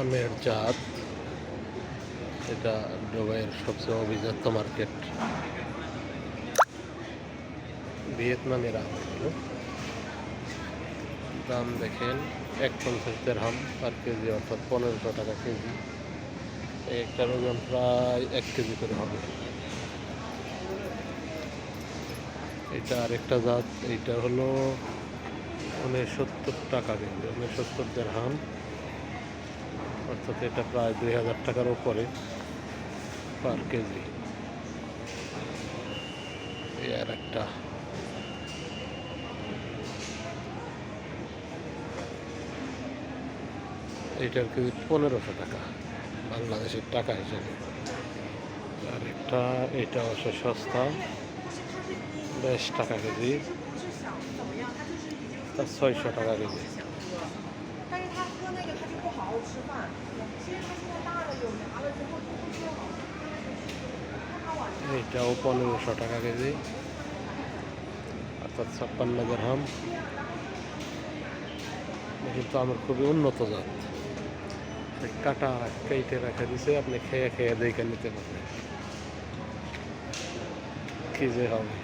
আমের জাত। এটা দুবাইয়ের সবচেয়ে অভিজাত মার্কেট। ভিয়েতনামের আম এগুলো। দাম দেখেন, এক পঞ্চাশ দেড়হাম পার কেজি অর্থাৎ পনেরোশো টাকা কেজি। একটার ওজন প্রায় এক কেজি করে হবে। এটা আরেকটা জাত, এইটা হলো উনসত্তর টাকা কেজি, উনসত্তর দেড়হাম। অর্থাৎ এটা প্রায় দুই হাজার টাকার উপরে পার কেজি। আর একটা। এইটার কেজি পনেরোশো টাকা, বাংলাদেশের টাকা হিসেবে। আর একটা এটা অবশ্য সস্তা বেশ টাকা কেজি। ছয়শো টাকা কেজি। 吃饭。其实他现在大了有牙了之后就不吃好，看他晚上。 এইটাও পনেরোশো টাকা কেজি অর্থাৎ ছাপ্পান্ন গ্রাম কিন্তু আমার খুবই উন্নত জাত সে কাটা কেটে রাখা দিছে আপনি খেয়ে খেয়ে দেখে নিতে পারবেন কি যে হবে